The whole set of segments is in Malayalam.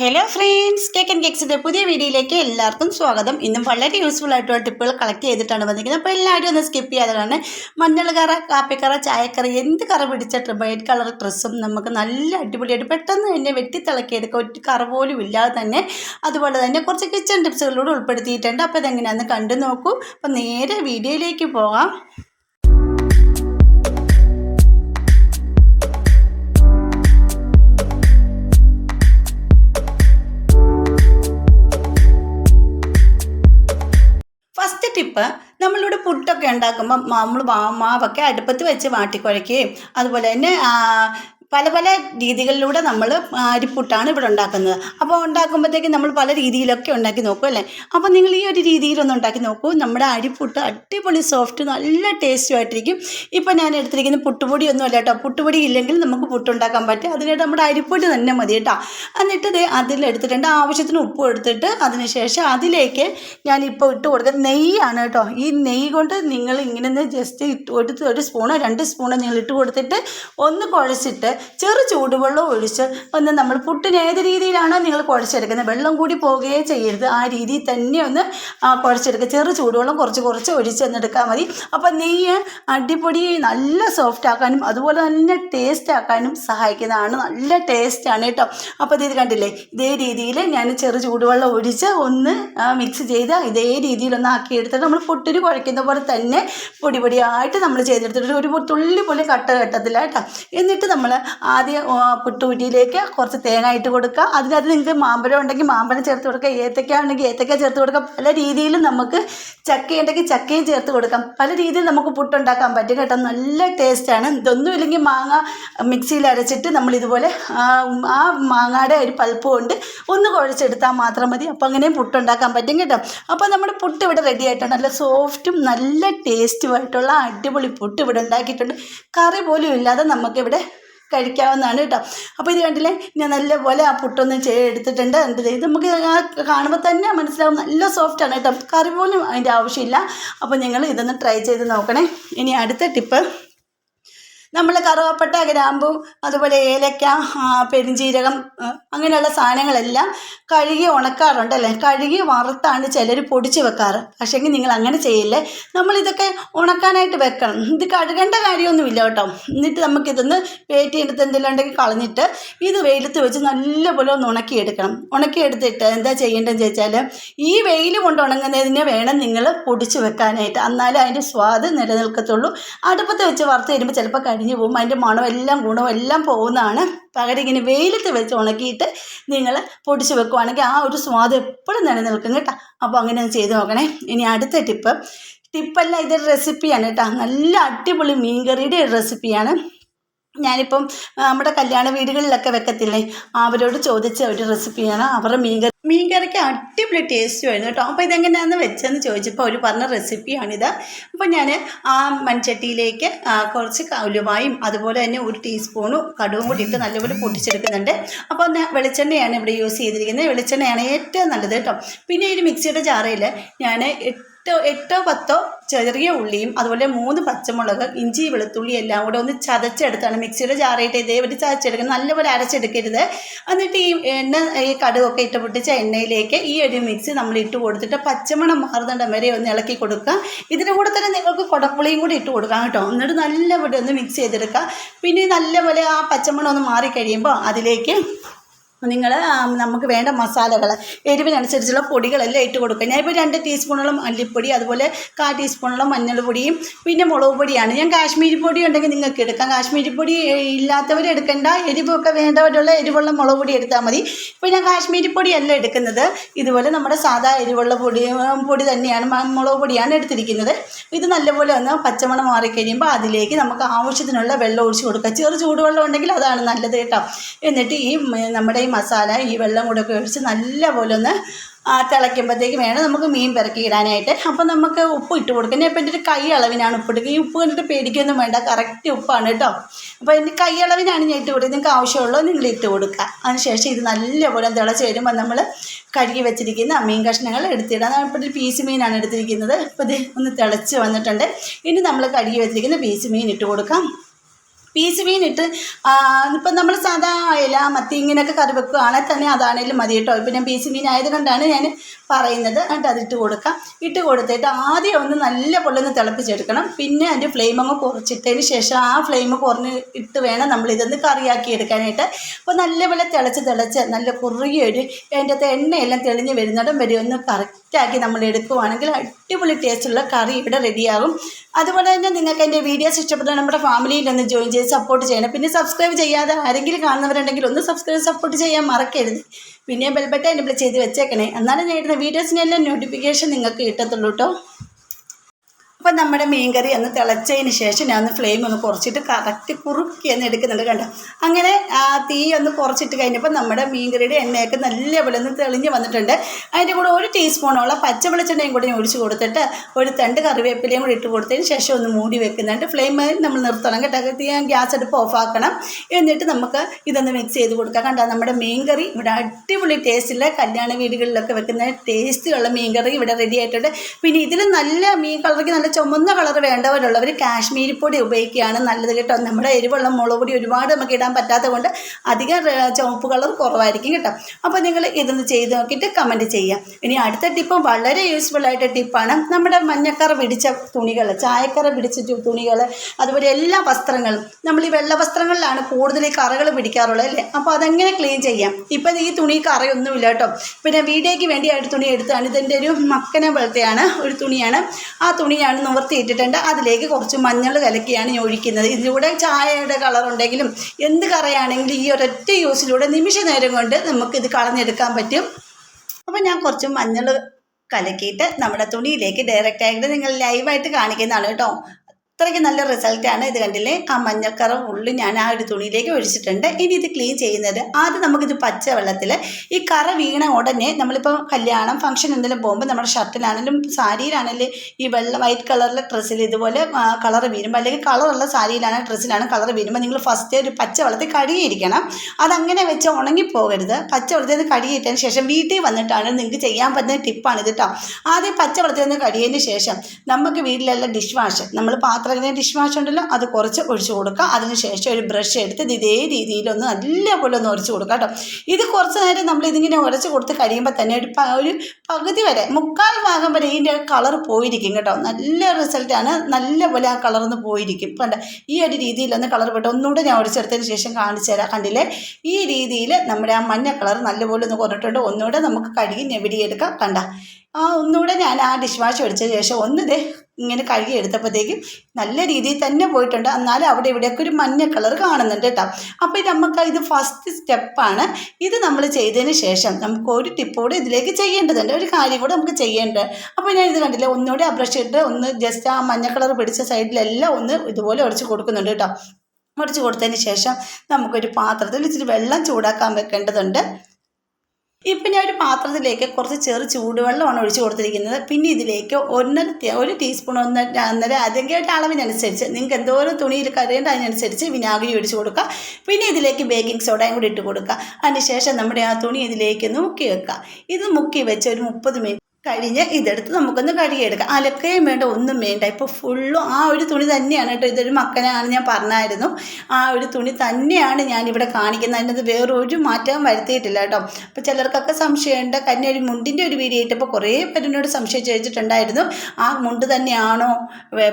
ഹലോ ഫ്രണ്ട്സ് കേക്ക് ആൻഡ് കേക്സിന്റെ പുതിയ വീഡിയോയിലേക്ക് എല്ലാവർക്കും സ്വാഗതം. ഇന്നും വളരെ യൂസ്ഫുൾ ആയിട്ടുള്ള ടിപ്പുകൾ കളക്ട് ചെയ്തിട്ടാണ് വന്നിരിക്കുന്നത്. അപ്പോൾ എല്ലാവരും ഒന്ന് സ്കിപ്പ് ചെയ്യാതാണ് മഞ്ഞൾ കറ കാപ്പിക്കറ ചായക്കറ എന്ത് കറ പിടിച്ച വൈറ്റ് കളർ ഡ്രസ്സും നമുക്ക് നല്ല അടിപൊളിയായിട്ട് പെട്ടെന്ന് തന്നെ വെട്ടിത്തിളക്കിയെടുക്കുക ഒറ്റ കറ പോലും ഇല്ലാതെ തന്നെ അതുപോലെ തന്നെ കുറച്ച് കിച്ചൺ ടിപ്സുകളിലൂടെ ഉൾപ്പെടുത്തിയിട്ടുണ്ട്. അപ്പോൾ ഇതെങ്ങനെയാണെന്ന് കണ്ടു നോക്കൂ. അപ്പോൾ നേരെ വീഡിയോയിലേക്ക് പോകാം. ടിപ്പ് നമ്മളിവിടെ പുട്ടൊക്കെ ഉണ്ടാക്കുമ്പോൾ നമ്മൾ മാവൊക്കെ അടുപ്പത്ത് വെച്ച് വാട്ടിക്കുഴയ്ക്കുകയും അതുപോലെ തന്നെ പല പല രീതികളിലൂടെ നമ്മൾ അരിപ്പുട്ടാണ് ഇവിടെ ഉണ്ടാക്കുന്നത്. അപ്പോൾ ഉണ്ടാക്കുമ്പോഴത്തേക്കും നമ്മൾ പല രീതിയിലൊക്കെ ഉണ്ടാക്കി നോക്കും അല്ലേ? അപ്പോൾ നിങ്ങൾ ഈ ഒരു രീതിയിലൊന്ന് ഉണ്ടാക്കി നോക്കൂ. നമ്മുടെ അരിപ്പുട്ട് അടിപൊളി സോഫ്റ്റ് നല്ല ടേസ്റ്റും ആയിട്ടിരിക്കും. ഇപ്പോൾ ഞാൻ എടുത്തിരിക്കുന്ന പുട്ടുപൊടി ഒന്നും അല്ല കേട്ടോ. പുട്ടുപൊടി ഇല്ലെങ്കിൽ നമുക്ക് പുട്ടുണ്ടാക്കാൻ പറ്റും. അതിനായിട്ട് നമ്മുടെ അരിപ്പൊടി തന്നെ മതി കേട്ടോ. എന്നിട്ട് ഇത് അതിലെടുത്തിട്ടുണ്ട് ആവശ്യത്തിന് ഉപ്പ് എടുത്തിട്ട് അതിനുശേഷം അതിലേക്ക് ഞാൻ ഇപ്പോൾ ഇട്ട് കൊടുക്കുന്നത് നെയ്യാണ് കേട്ടോ. ഈ നെയ്യ് കൊണ്ട് നിങ്ങൾ ഇങ്ങനെ ജസ്റ്റ് ഇട്ട് കൊടുത്ത് ഒരു സ്പൂണോ രണ്ട് സ്പൂണോ നിങ്ങൾ ഇട്ട് കൊടുത്തിട്ട് ഒന്ന് കുഴച്ചിട്ട് ചെറു ചൂടുവെള്ളം ഒഴിച്ച് ഒന്ന് നമ്മൾ പുട്ടിന് ഏത് രീതിയിലാണോ നിങ്ങൾ കുഴച്ചെടുക്കുന്നത്. വെള്ളം കൂടി പോകുകയേ ചെയ്യരുത്. ആ രീതിയിൽ തന്നെ ഒന്ന് കുഴച്ചെടുക്കുക ചെറു ചൂടുവെള്ളം കുറച്ച് കുറച്ച് ഒഴിച്ച് എടുത്താൽ മതി. അപ്പോൾ നെയ്യ് അടിപൊടി നല്ല സോഫ്റ്റ് ആക്കാനും അതുപോലെ തന്നെ ടേസ്റ്റ് ആക്കാനും സഹായിക്കുന്നതാണ്. നല്ല ടേസ്റ്റാണ് കേട്ടോ. അപ്പോൾ ഇത് കണ്ടില്ലേ? ഇതേ രീതിയിൽ ഞാൻ ചെറു ചൂടുവെള്ളം ഒഴിച്ച് ഒന്ന് മിക്സ് ചെയ്ത് ഇതേ രീതിയിലൊന്ന് ആക്കി എടുത്തിട്ട് നമ്മൾ പുട്ടിന് കുഴയ്ക്കുന്ന പോലെ തന്നെ പൊടി പൊടിയായിട്ട് നമ്മൾ ചെയ്തെടുത്തിട്ട് ഒരു തുള്ളി പോലെ കട്ട കെട്ടത്തില്ല കേട്ടോ. എന്നിട്ട് നമ്മൾ ആദ്യം പുട്ടുകുറ്റിയിലേക്ക് കുറച്ച് തേങ്ങ ഇട്ട് കൊടുക്കുക. അതിനകത്ത് നിങ്ങൾക്ക് മാമ്പഴം ഉണ്ടെങ്കിൽ മാമ്പഴം ചേർത്ത് കൊടുക്കുക. ഏത്തക്ക ഉണ്ടെങ്കിൽ ഏത്തക്ക ചേർത്ത് കൊടുക്കുക. പല രീതിയിലും നമുക്ക് ചക്ക ഉണ്ടെങ്കിൽ ചക്കയും ചേർത്ത് കൊടുക്കാം. പല രീതിയിൽ നമുക്ക് പുട്ടുണ്ടാക്കാൻ പറ്റും കേട്ടോ. നല്ല ടേസ്റ്റാണ് ഇതൊന്നും ഇല്ലെങ്കിൽ മാങ്ങ മിക്സിയിൽ അരച്ചിട്ട് നമ്മൾ ഇതുപോലെ ആ മാങ്ങയുടെ ഒരു പൾപ്പ് കൊണ്ട് ഒന്ന് കുഴച്ചെടുത്താൽ മാത്രം മതി. അപ്പോൾ അങ്ങനെയും പുട്ടുണ്ടാക്കാൻ പറ്റും കേട്ടോ. അപ്പോൾ നമ്മുടെ പുട്ട് ഇവിടെ റെഡി ആയിട്ടുണ്ട്. നല്ല സോഫ്റ്റും നല്ല ടേസ്റ്റുമായിട്ടുള്ള അടിപൊളി പുട്ട് ഇവിടെ ഉണ്ടാക്കിയിട്ടുണ്ട്. കറി പോലും ഇല്ലാതെ നമുക്കിവിടെ കഴിക്കാവുന്നതാണ് കേട്ടോ. അപ്പോൾ ഇത് കണ്ടില്ലേ? ഞാൻ നല്ലപോലെ ആ പുട്ടൊന്ന് എടുത്തിട്ടുണ്ട്. എന്ത് ഇത് നമുക്ക് ആ കാണുമ്പോൾ തന്നെ മനസ്സിലാവും നല്ല സോഫ്റ്റാണ് കേട്ടോ. കറി പോലും അതിന്റെ ആവശ്യമില്ല. അപ്പോൾ നിങ്ങൾ ഇതൊന്ന് ട്രൈ ചെയ്ത് നോക്കണേ. ഇനി അടുത്ത ടിപ്പ് നമ്മൾ കറുവപ്പട്ട ഗ്രാമ്പും അതുപോലെ ഏലക്ക പെരുംജീരകം അങ്ങനെയുള്ള സാധനങ്ങളെല്ലാം കഴുകി ഉണക്കാറുണ്ട് അല്ലേ? കഴുകി വറുത്താണ് ചിലർ പൊടിച്ച് വെക്കാറ്. പക്ഷേങ്കിൽ നിങ്ങൾ അങ്ങനെ ചെയ്യില്ലേ. നമ്മളിതൊക്കെ ഉണക്കാനായിട്ട് വെക്കണം. ഇത് കഴുകേണ്ട കാര്യമൊന്നുമില്ല കേട്ടോ. എന്നിട്ട് നമുക്കിതൊന്ന് വെയിറ്റ് ചെയ്തിട്ട് എന്തെങ്കിലും ഉണ്ടെങ്കിൽ കളഞ്ഞിട്ട് ഇത് വെയിലത്ത് വെച്ച് നല്ലപോലെ ഒന്ന് ഉണക്കിയെടുക്കണം. ഉണക്കിയെടുത്തിട്ട് എന്താ ചെയ്യേണ്ടതെന്ന് ചോദിച്ചാൽ ഈ വെയിൽ കൊണ്ട് ഉണങ്ങുന്നതിനെ വേണം നിങ്ങൾ പൊടിച്ച് വെക്കാനായിട്ട്. എന്നാലേ അതിന്റെ സ്വാദ് നിലനിൽക്കത്തുള്ളൂ. അടുപ്പത്ത് വെച്ച് വറുത്ത് വരുമ്പോൾ ചിലപ്പോൾ കരിഞ്ഞു പോകും. അതിന്റെ മണം എല്ലാം ഗുണവും എല്ലാം പോകുന്നതാണ്. പകരം ഇങ്ങനെ വെയിലത്ത് വെച്ച് ഉണക്കിയിട്ട് നിങ്ങൾ പൊടിച്ച് വെക്കുവാണെങ്കിൽ ആ ഒരു സ്വാദ് എപ്പോഴും നിലനിൽക്കും കേട്ടോ. അപ്പോൾ അങ്ങനെ ചെയ്ത് നോക്കണേ. ഇനി അടുത്ത ടിപ്പ്. ടിപ്പല്ല ഇതൊരു റെസിപ്പിയാണ് കേട്ടോ. നല്ല അടിപൊളി മീൻകറിയുടെ റെസിപ്പിയാണ് ഞാനിപ്പം നമ്മുടെ കല്യാണ വീടുകളിലൊക്കെ വെക്കത്തില്ലേ? അവരോട് ചോദിച്ച ഒരു റെസിപ്പിയാണ്. അവരുടെ മീൻ കറി മീൻ കറിക്ക് അടിപൊളി ടേസ്റ്റ് ടേസ്റ്റുമായിരുന്നു കേട്ടോ. അപ്പോൾ ഇതെങ്ങനെയാണെന്ന് വെച്ചെന്ന് ചോദിച്ചപ്പോൾ അവർ പറഞ്ഞ റെസിപ്പിയാണിത്. അപ്പോൾ ഞാൻ ആ മൺചട്ടിയിലേക്ക് കുറച്ച് ഉലുവായും അതുപോലെ തന്നെ ഒരു ടീസ്പൂണും കടുവും കൂടി ഇട്ട് നല്ലപോലെ പൊട്ടിച്ചെടുക്കുന്നുണ്ട്. അപ്പോൾ വെളിച്ചെണ്ണയാണ് ഇവിടെ യൂസ് ചെയ്തിരിക്കുന്നത്. വെളിച്ചെണ്ണയാണ് ഏറ്റവും നല്ലത് കേട്ടോ. പിന്നെ ഒരു മിക്സിയുടെ ജാറയിൽ ഞാൻ എട്ടോ എട്ടോ പത്തോ ചെറിയ ഉള്ളിയും അതുപോലെ മൂന്ന് പച്ചമുളക് ഇഞ്ചി വെളുത്തുള്ളി എല്ലാം കൂടെ ഒന്ന് ചതച്ചെടുത്താണ് മിക്സിയുടെ ജാറായിട്ട് ഇതേപോലെ ചതച്ചെടുക്കുന്നത്. നല്ലപോലെ അരച്ചെടുക്കരുത്. എന്നിട്ട് ഈ എണ്ണ ഈ കടുകൊക്കെ ഇട്ട് പൊട്ടിച്ച എണ്ണയിലേക്ക് ഈ ഒരു മിക്സി നമ്മൾ ഇട്ട് കൊടുത്തിട്ട് പച്ചമണം മാറുന്നിടം വരെ ഒന്ന് ഇളക്കി കൊടുക്കുക. ഇതിന്റെ കൂടെ തന്നെ നിങ്ങൾക്ക് കുടപ്പുളിയും കൂടി ഇട്ട് കൊടുക്കാം കേട്ടോ. എന്നിട്ട് നല്ലപോലെ ഒന്ന് മിക്സ് ചെയ്തെടുക്കുക. പിന്നെ നല്ലപോലെ ആ പച്ചമണം ഒന്ന് മാറിക്കഴിയുമ്പോൾ അതിലേക്ക് നിങ്ങൾ നമുക്ക് വേണ്ട മസാലകൾ എരിവിനനുസരിച്ചുള്ള പൊടികളെല്ലാം ഇട്ട് കൊടുക്കുക. ഞാനിപ്പോൾ രണ്ട് ടീസ്പൂണോളം മല്ലിപ്പൊടി അതുപോലെ കാ ടീസ്പൂണോളം മഞ്ഞൾപ്പൊടിയും പിന്നെ മുളക് പൊടിയാണ്. ഞാൻ കാശ്മീരി പൊടി ഉണ്ടെങ്കിൽ നിങ്ങൾക്ക് എടുക്കാം. കാശ്മീരി പൊടി ഇല്ലാത്തവർ എടുക്കേണ്ട. എരിവൊക്കെ വേണ്ടവരുള്ള എരിവുള്ള മുളക് പൊടി എടുത്താൽ മതി. ഇപ്പോൾ ഞാൻ കാശ്മീരി പൊടിയല്ല എടുക്കുന്നത്. ഇതുപോലെ നമ്മുടെ സാധാ എരിവുള്ള പൊടി പൊടി തന്നെയാണ് മുളക് പൊടിയാണ് എടുത്തിരിക്കുന്നത്. ഇത് നല്ലപോലെ ഒന്ന് പച്ചമണം മാറിക്കഴിയുമ്പോൾ അതിലേക്ക് നമുക്ക് ആവശ്യത്തിനുള്ള വെള്ളം ഒഴിച്ച് കൊടുക്കുക. ചെറു ചൂടുവെള്ളം ഉണ്ടെങ്കിൽ അതാണ് നല്ലത് കേട്ടോ. എന്നിട്ട് ഈ നമ്മുടെ മസാല ഈ വെള്ളം കൂടെ ഒക്കെ ഒഴിച്ച് നല്ലപോലെ ഒന്ന് തിളയ്ക്കുമ്പോഴത്തേക്ക് വേണം നമുക്ക് മീൻ പിറക്കി ഇടാനായിട്ട്. അപ്പം നമുക്ക് ഉപ്പ് ഇട്ട് കൊടുക്കാം ഞാൻ ഇപ്പം എന്റെ ഒരു കൈ അളവിനാണ് ഉപ്പ് ഇടുക. ഈ ഉപ്പ് കണ്ടിട്ട് പേടിക്കൊന്നും വേണ്ട. കറക്റ്റ് ഉപ്പാണ് കേട്ടോ. അപ്പോൾ എന്റെ കൈ അളവിനാണ് ഞാൻ ഇട്ട് കൊടുക്കുക. നിങ്ങൾക്ക് ആവശ്യമുള്ളത് നിങ്ങൾ ഇട്ട് കൊടുക്കുക. അതിനുശേഷം ഇത് നല്ലപോലെ തിളച്ച് വരുമ്പോൾ നമ്മൾ കഴുകി വെച്ചിരിക്കുന്ന മീൻ കഷ്ണങ്ങൾ എടുത്തിടാം. ഇപ്പോൾ ഒരു പീസ് മീനാണ് എടുത്തിരിക്കുന്നത്. അപ്പോൾ ഇത് ഒന്ന് തിളച്ച് വന്നിട്ടുണ്ട്. ഇനി നമ്മൾ കഴുകി വെച്ചിരിക്കുന്ന പീസ് മീൻ ഇട്ട് കൊടുക്കാം. പീസ് മീനിട്ട് ഇപ്പം നമ്മൾ സാധാ അയല മത്തി ഇങ്ങനെയൊക്കെ കറി വെക്കുകയാണെങ്കിൽ തന്നെ അതാണേലും മതി കേട്ടോ. ഇപ്പം ഞാൻ പീസ് മീൻ ആയതുകൊണ്ടാണ് ഞാൻ പറയുന്നത് എന്നിട്ട് അതിട്ട് കൊടുക്കാം. ഇട്ട് കൊടുത്തിട്ട് ആദ്യം ഒന്ന് നല്ല പോലെ ഒന്ന് തിളപ്പിച്ചെടുക്കണം. പിന്നെ അതിന്റെ ഫ്ലെയിം അങ്ങ് കുറച്ചിട്ടതിന് ശേഷം ആ ഫ്ലെയിം കുറഞ്ഞ് ഇട്ട് വേണം നമ്മൾ ഇതൊന്ന് കറിയാക്കി എടുക്കാനായിട്ട്. അപ്പോൾ നല്ല നല്ലപോലെ തിളച്ച് തിളച്ച് നല്ല കുറുകിയ ഒരു അതിന്റെ അകത്ത് എണ്ണയെല്ലാം തെളിഞ്ഞ് വരുന്നിടം വരെ ഒന്ന് കറക്റ്റാക്കി നമ്മൾ എടുക്കുവാണെങ്കിൽ അടിപൊളി ടേസ്റ്റുള്ള കറി ഇവിടെ റെഡിയാകും അതുപോലെ തന്നെ നിങ്ങൾക്ക് എന്റെ വീഡിയോസ് ഇഷ്ടപ്പെട്ടാൽ നമ്മുടെ ഫാമിലിയിൽ ഒന്ന് ജോയിൻ ചെയ്ത് സപ്പോർട്ട് ചെയ്യണം. പിന്നെ സബ്സ്ക്രൈബ് ചെയ്യാതെ ആരെങ്കിലും കാണുന്നവരുണ്ടെങ്കിൽ ഒന്ന് സബ്സ്ക്രൈബ് സപ്പോർട്ട് ചെയ്യാൻ മറക്കരുത്. പിന്നെ ബെൽബട്ടൻ എനബിൾ ചെയ്ത് വെച്ചേക്കണേ. എന്നാലും ഞാൻ ഇടുന്ന വീഡിയോസിനെല്ലാം നോട്ടിഫിക്കേഷൻ നിങ്ങൾക്ക് കിട്ടത്തുള്ളൂ കേട്ടോ അപ്പം നമ്മുടെ മീൻകറി ഒന്ന് തിളച്ചതിന് ശേഷം ഞാൻ ഒന്ന് ഫ്ലെയിം ഒന്ന് കുറച്ചിട്ട് കറക്റ്റ് കുറുക്കി എന്ന് എടുക്കുന്നുണ്ട് കണ്ടോ? അങ്ങനെ ആ തീ ഒന്ന് കുറച്ചിട്ട് കഴിഞ്ഞപ്പോൾ നമ്മുടെ മീൻകറിയുടെ എണ്ണയൊക്കെ നല്ലപോലെ ഒന്ന് തെളിഞ്ഞ് വന്നിട്ടുണ്ട്. അതിന്റെ കൂടെ ഒരു ടീസ്പൂണോളം പച്ച വെളിച്ചെണ്ണയും കൂടി ഒഴിച്ച് കൊടുത്തിട്ട് ഒരു തണ്ട് കറിവേപ്പിലയും കൂടി ഇട്ട് കൊടുത്തതിന് ശേഷം ഒന്ന് മൂടി വെക്കുന്നുണ്ട്. ഫ്ലെയിം നമ്മൾ നിർത്തണം കേട്ടോ. തീ ഗ്യാസ് അടുപ്പ് ഓഫാക്കണം എന്നിട്ട് നമുക്ക് ഇതൊന്ന് മിക്സ് ചെയ്ത് കൊടുക്കാം. കണ്ടോ? നമ്മുടെ മീൻകറി ഇവിടെ അടിപൊളി ടേസ്റ്റില്ല കല്യാണ വീടുകളിലൊക്കെ വെക്കുന്ന ടേസ്റ്റുള്ള മീൻകറി ഇവിടെ റെഡി ആയിട്ടുണ്ട്. പിന്നെ ഇതിൽ നല്ല മീൻ കളറിക്ക് നല്ല ചുമന്ന കളർ വേണ്ടവരുള്ളവർ കാശ്മീരി പൊടി ഉപയോഗിക്കുകയാണ് നല്ലത് കേട്ടോ. നമ്മുടെ എരിവുള്ള മുളക് പൊടി ഒരുപാട് നമുക്ക് ഇടാൻ പറ്റാത്തത് കൊണ്ട് അധികം ചുവപ്പ് കളർ കുറവായിരിക്കും കേട്ടോ. അപ്പോൾ നിങ്ങൾ ഇതൊന്ന് ചെയ്ത് നോക്കിയിട്ട് കമന്റ് ചെയ്യാം ഇനി അടുത്ത ടിപ്പ് വളരെ യൂസ്ഫുൾ ആയിട്ട് ടിപ്പാണ് നമ്മുടെ മഞ്ഞക്കറ പിടിച്ച തുണികൾ ചായക്കറ പിടിച്ച തുണികൾ അതുപോലെ എല്ലാ വസ്ത്രങ്ങളും. നമ്മൾ ഈ വെള്ള വസ്ത്രങ്ങളിലാണ് കൂടുതൽ ഈ കറകൾ പിടിക്കാറുള്ളത് അല്ലേ? അപ്പോൾ അതെങ്ങനെ ക്ലീൻ ചെയ്യാം? ഇപ്പം ഈ തുണി കറയൊന്നുമില്ല കേട്ടോ. പിന്നെ വീഡിയോയ്ക്ക് വേണ്ടിയായിട്ട് തുണി എടുത്താണ്. ഇതിന്റെ ഒരു മക്കനെ പോലത്തെയാണ് ഒരു തുണിയാണ്. ആ തുണിയാണ് നിവർത്തിയിട്ടിട്ടുണ്ട്. അതിലേക്ക് കുറച്ച് മഞ്ഞൾ കലക്കിയാണ് ഞാൻ ഒഴിക്കുന്നത്. ഇതിലൂടെ ചായയുടെ കളർ ഉണ്ടെങ്കിലും എന്ത് കറയാണെങ്കിലും ഈ ഒരൊറ്റ യൂസിലൂടെ നിമിഷ നേരം കൊണ്ട് നമുക്കിത് കളഞ്ഞെടുക്കാൻ പറ്റും. അപ്പോൾ ഞാൻ കുറച്ച് മഞ്ഞൾ കലക്കിയിട്ട് നമ്മുടെ തുണിയിലേക്ക് ഡയറക്റ്റായിട്ട് നിങ്ങൾ ലൈവായിട്ട് കാണിക്കുന്നതാണ് കേട്ടോ. അത്രയ്ക്ക് നല്ല റിസൾട്ടാണ് ഇത് കണ്ടില്ലേ? ആ മഞ്ഞക്കറ ഉള്ളി ഞാൻ ആ ഒരു തുണിയിലേക്ക് ഒഴിച്ചിട്ടുണ്ട്. ഇനി ഇത് ക്ലീൻ ചെയ്യുന്നത് ആദ്യം നമുക്കിത് പച്ച വെള്ളത്തിൽ ഈ കറ വീണ ഉടനെ നമ്മളിപ്പോൾ കല്യാണം ഫംഗ്ഷൻ എന്തെങ്കിലും പോകുമ്പോൾ നമ്മുടെ ഷർട്ടിലാണെങ്കിലും സാരിയിലാണെങ്കിലും ഈ വെള്ള വൈറ്റ് കളറിലെ ഡ്രസ്സിൽ ഇതുപോലെ കളർ വീഴുമ്പോൾ അല്ലെങ്കിൽ കളറുള്ള സാരിയിലാണ് ഡ്രസ്സിലാണ് കളർ വീഴുമ്പോൾ നിങ്ങൾ ഫസ്റ്റ് ഒരു പച്ച വെള്ളത്തിൽ കഴുകിയിരിക്കണം. അതങ്ങനെ വെച്ച് ഉണങ്ങിപ്പോകരുത് പച്ച വെള്ളത്തിൽ നിന്ന് കഴുകിയിട്ടതിന് ശേഷം വീട്ടിൽ വന്നിട്ടാണ് നിങ്ങൾക്ക് ചെയ്യാൻ പറ്റുന്ന ടിപ്പാണ് ഇത് കേട്ടോ ആദ്യം പച്ച വെള്ളത്തിൽ നിന്ന് കഴുകിയതിന് ശേഷം നമുക്ക് വീട്ടിലുള്ള ഡിഷ് വാഷ് നമ്മൾ പാത്രത്തിന് ഡിഷ് വാഷ് ഉണ്ടല്ലോ അത് കുറച്ച് ഒഴിച്ചു കൊടുക്കുക. അതിനുശേഷം ഒരു ബ്രഷ് എടുത്ത് ഇത് ഇതേ രീതിയിലൊന്ന് നല്ലപോലെ ഒന്ന് ഉരച്ച് കൊടുക്കുക കേട്ടോ. ഇത് കുറച്ച് നേരം നമ്മൾ ഇതിങ്ങനെ ഉരച്ച് കൊടുത്ത് കഴിയുമ്പോൾ തന്നെ ഒരു ഒരു പകുതി വരെ മുക്കാൽ ഭാഗം വരെ ഇതിന്റെ കളർ പോയിരിക്കും കേട്ടോ. നല്ല റിസൾട്ടാണ് നല്ലപോലെ ആ കളർന്ന് പോയിരിക്കും. കണ്ട ഈ ഒരു രീതിയിലൊന്ന് കളർ പെട്ടോ ഒന്നുകൂടെ ഞാൻ ഉരച്ചെടുത്തതിന് ശേഷം കാണിച്ചു തരാം. കണ്ടില്ലേ? ഈ രീതിയിൽ നമ്മുടെ ആ മഞ്ഞ കളർ നല്ലപോലെ ഒന്ന് കുറഞ്ഞിട്ടുണ്ട്. ഒന്നുകൂടെ നമുക്ക് കഴുകി ഞെവിടിയെടുക്കാം. കണ്ട ആ ഒന്നുകൂടെ ഞാൻ ആ ഡിഷ് വാഷ് ഒഴിച്ച ശേഷം ഒന്ന് ദേ ഇങ്ങനെ കഴുകി എടുത്തപ്പോഴത്തേക്കും നല്ല രീതിയിൽ തന്നെ പോയിട്ടുണ്ട്. എന്നാലും അവിടെ ഇവിടെയൊക്കെ ഒരു മഞ്ഞ കളർ കാണുന്നുണ്ട് കേട്ടോ. അപ്പോൾ നമുക്ക് ഇത് ഫസ്റ്റ് സ്റ്റെപ്പാണ് ഇത് നമ്മൾ ചെയ്തതിന് ശേഷം നമുക്ക് ഒരു ടിപ്പ് കൂടെ ഇതിലേക്ക് ചെയ്യേണ്ടതുണ്ട്. ഒരു കാര്യം കൂടെ നമുക്ക് ചെയ്യേണ്ടത്. അപ്പോൾ ഞാൻ ഇത് കണ്ടില്ല ഒന്നുകൂടെ ആ ബ്രഷ് ഇട്ട് ഒന്ന് ജസ്റ്റ് ആ മഞ്ഞ കളർ പിടിച്ച സൈഡിലെല്ലാം ഒന്ന് ഇതുപോലെ ഉടച്ച് കൊടുക്കുന്നുണ്ട് കേട്ടോ. മുറിച്ച് കൊടുത്തതിന് ശേഷം നമുക്കൊരു പാത്രത്തിൽ ഇച്ചിരി വെള്ളം ചൂടാക്കാൻ വെക്കേണ്ടതുണ്ട്. ഇപ്പം ഞാൻ ഒരു പാത്രത്തിലേക്ക് കുറച്ച് ചെറു ചൂടുവെള്ളമാണ് ഒഴിച്ച് കൊടുത്തിരിക്കുന്നത്. പിന്നെ ഇതിലേക്ക് ഒന്നര ഒരു ടീസ്പൂൺ ഒന്നര ഒന്നര അതിന്റെ അളവിനനുസരിച്ച് നിങ്ങൾക്ക് എന്തോരം തുണിയിൽ കരയേണ്ട അതിനനുസരിച്ച് വിനാഗിരി ഒഴിച്ച് കൊടുക്കുക. പിന്നെ ഇതിലേക്ക് ബേക്കിംഗ് സോഡയും കൂടി ഇട്ട് കൊടുക്കുക. അതിനുശേഷം നമ്മുടെ ആ തുണി ഇതിലേക്ക് മുക്കി വെക്കുക. ഇത് മുക്കി വെച്ച് ഒരു മുപ്പത് മിനിറ്റ് കഴിഞ്ഞ് ഇതെടുത്ത് നമുക്കൊന്ന് കഴുകിയെടുക്കാം. അലക്കുകയും വേണ്ട ഒന്നും വേണ്ട. ഇപ്പോൾ ഫുള്ളും ആ ഒരു തുണി തന്നെയാണ് കേട്ടോ ഇതൊരു മക്കനാണ് ഞാൻ പറഞ്ഞായിരുന്നു. ആ ഒരു തുണി തന്നെയാണ് ഞാനിവിടെ കാണിക്കുന്നത്. അതിനകത്ത് വേറെ ഒരു മാറ്റവും വരുത്തിയിട്ടില്ല കേട്ടോ. അപ്പോൾ ചിലർക്കൊക്കെ സംശയമുണ്ട്. കഴിഞ്ഞ ഒരു മുണ്ടിന്റെ ഒരു വീഡിയോ കുറേ പേരിനോട് സംശയം ചോദിച്ചിട്ടുണ്ടായിരുന്നു. ആ മുണ്ട് തന്നെയാണോ?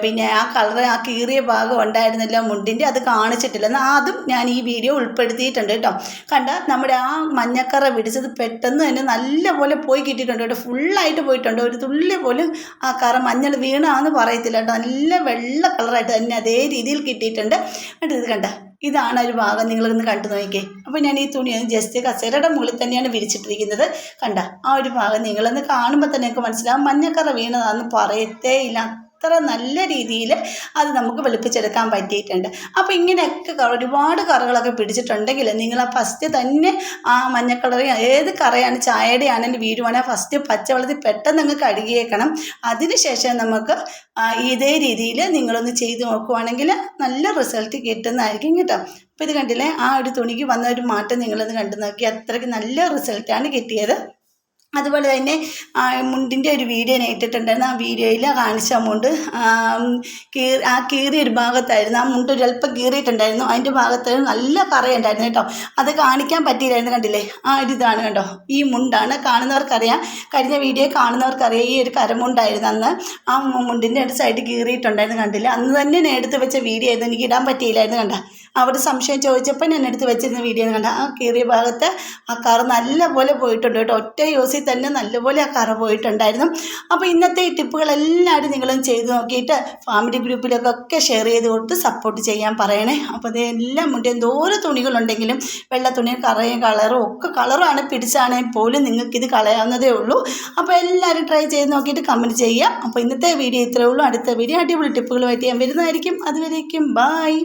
പിന്നെ ആ കളർ ആ കീറിയ ഭാഗം ഉണ്ടായിരുന്നില്ല മുണ്ടിന്റെ അത് കാണിച്ചിട്ടില്ല എന്നാൽ അതും ഞാൻ ഈ വീഡിയോ ഉൾപ്പെടുത്തിയിട്ടുണ്ട് കേട്ടോ. കണ്ട നമ്മുടെ ആ മഞ്ഞക്കറ പിടിച്ചത് പെട്ടെന്ന് തന്നെ നല്ലപോലെ പോയി കിട്ടിയിട്ടുണ്ട് കേട്ടോ. ഫുള്ളായിട്ട് പോയിട്ടുണ്ട്. ഒരു തുള്ളി പോലും ആ കറ മഞ്ഞൾ വീണാന്ന് പറയത്തില്ല കേട്ടോ. നല്ല വെള്ള കളറായിട്ട് തന്നെ അതേ രീതിയിൽ കിട്ടിയിട്ടുണ്ട്. കേട്ടോ ഇത് കണ്ട? ഇതാണ് ഒരു ഭാഗം. നിങ്ങളിന്ന് കണ്ടു നോക്കിക്കേ. അപ്പോൾ ഞാൻ ഈ തുണി ജസ്റ്റ് കസേരയുടെ മുകളിൽ തന്നെയാണ് വിരിച്ചിട്ടിരിക്കുന്നത്. കണ്ട? ആ ഒരു ഭാഗം നിങ്ങളൊന്ന് കാണുമ്പോൾ തന്നെ നിങ്ങൾക്ക് മനസ്സിലാവും. മഞ്ഞക്കറ വീണതാണെന്ന് പറയത്തേ ഇല്ല. അത്ര നല്ല രീതിയിൽ അത് നമുക്ക് വെളുപ്പിച്ചെടുക്കാൻ പറ്റിയിട്ടുണ്ട്. അപ്പോൾ ഇങ്ങനെയൊക്കെ ഒരുപാട് കറകളൊക്കെ പിടിച്ചിട്ടുണ്ടെങ്കിൽ നിങ്ങൾ ആ ഫസ്റ്റ് തന്നെ ആ മഞ്ഞ ഏത് കറയാണ് ചായയുടെ ആണെങ്കിലും വീരുവാണെങ്കിൽ ഫസ്റ്റ് പച്ചവെള്ളത്തിൽ പെട്ടെന്ന് അങ്ങ് കഴുകിയേക്കണം. അതിനുശേഷം നമുക്ക് ഇതേ രീതിയിൽ നിങ്ങളൊന്ന് ചെയ്ത് നോക്കുവാണെങ്കിൽ നല്ല റിസൾട്ട് കിട്ടുന്നതായിരിക്കും കേട്ടോ. അപ്പോൾ ഇത് കണ്ടില്ലേ? ആ ഒരു തുണിക്ക് വന്ന ഒരു മാറ്റം നിങ്ങളൊന്ന് കണ്ടു നോക്കി. അത്രയ്ക്ക് നല്ല റിസൾട്ടാണ് കിട്ടിയത്. അതുപോലെ തന്നെ മുണ്ടിന്റെ ഒരു വീഡിയോ ഞാൻ ഇട്ടിട്ടുണ്ടായിരുന്നു. ആ വീഡിയോയിൽ കാണിച്ച മുണ്ട് ആം, കീറി ആ കീറിയ ഒരു ഭാഗത്തായിരുന്നു. ആ മുണ്ട് ഒരല്പം കീറിയിട്ടുണ്ടായിരുന്നു. അതിന്റെ ഭാഗത്ത് നല്ല കറയുണ്ടായിരുന്നു കേട്ടോ. അത് കാണിക്കാൻ പറ്റിയില്ലായിരുന്നു കണ്ടില്ലേ? ആ ഒരു ഇതാണ് കേട്ടോ ഈ മുണ്ടാണ് കാണുന്നവർക്കറിയാം. കഴിഞ്ഞ വീഡിയോ കാണുന്നവർക്കറിയാം. ഈ ഒരു കരമുണ്ടായിരുന്നു അന്ന്. ആ മുണ്ടിന്റെ ഒരു സൈഡ് കീറിയിട്ടുണ്ടായിരുന്നു കണ്ടില്ല? അന്ന് തന്നെ ഞാൻ എടുത്ത് വെച്ച വീഡിയോ ആയിരുന്നു. എനിക്ക് ഇടാൻ പറ്റിയില്ലായിരുന്നു കണ്ട? അവർ സംശയം ചോദിച്ചപ്പോൾ ഞാൻ എടുത്ത് വെച്ചിരുന്ന വീഡിയോ കണ്ട ആ കീറിയ ഭാഗത്ത് ആ കറ നല്ലപോലെ പോയിട്ടുണ്ട് കേട്ടോ. ഒറ്റ യൂസിൽ തന്നെ നല്ലപോലെ ആ കാറ് പോയിട്ടുണ്ടായിരുന്നു. അപ്പോൾ ഇന്നത്തെ ഈ ടിപ്പുകളെല്ലാവരും നിങ്ങളും ചെയ്ത് നോക്കിയിട്ട് ഫാമിലി ഗ്രൂപ്പിലൊക്കെ ഷെയർ ചെയ്ത് കൊടുത്ത് സപ്പോർട്ട് ചെയ്യാൻ പറയണേ. അപ്പോൾ അത് എല്ലാം മുന്നേ എന്തോരോ തുണികളുണ്ടെങ്കിലും വെള്ള തുണി കറയും കളറും ഒക്കെ കളറാണ് പിടിച്ചാണെങ്കിൽ പോലും നിങ്ങൾക്കിത് കളയാവുന്നതേ ഉള്ളൂ. അപ്പോൾ എല്ലാവരും ട്രൈ ചെയ്ത് നോക്കിയിട്ട് കമന്റ് ചെയ്യാം. അപ്പോൾ ഇന്നത്തെ വീഡിയോ ഇത്രയേ ഉള്ളൂ. അടുത്ത വീഡിയോ അടിപൊളി ടിപ്പുകളുമായിട്ട് ഞാൻ വരുന്നതായിരിക്കും. അതുവരേക്കും ബായ്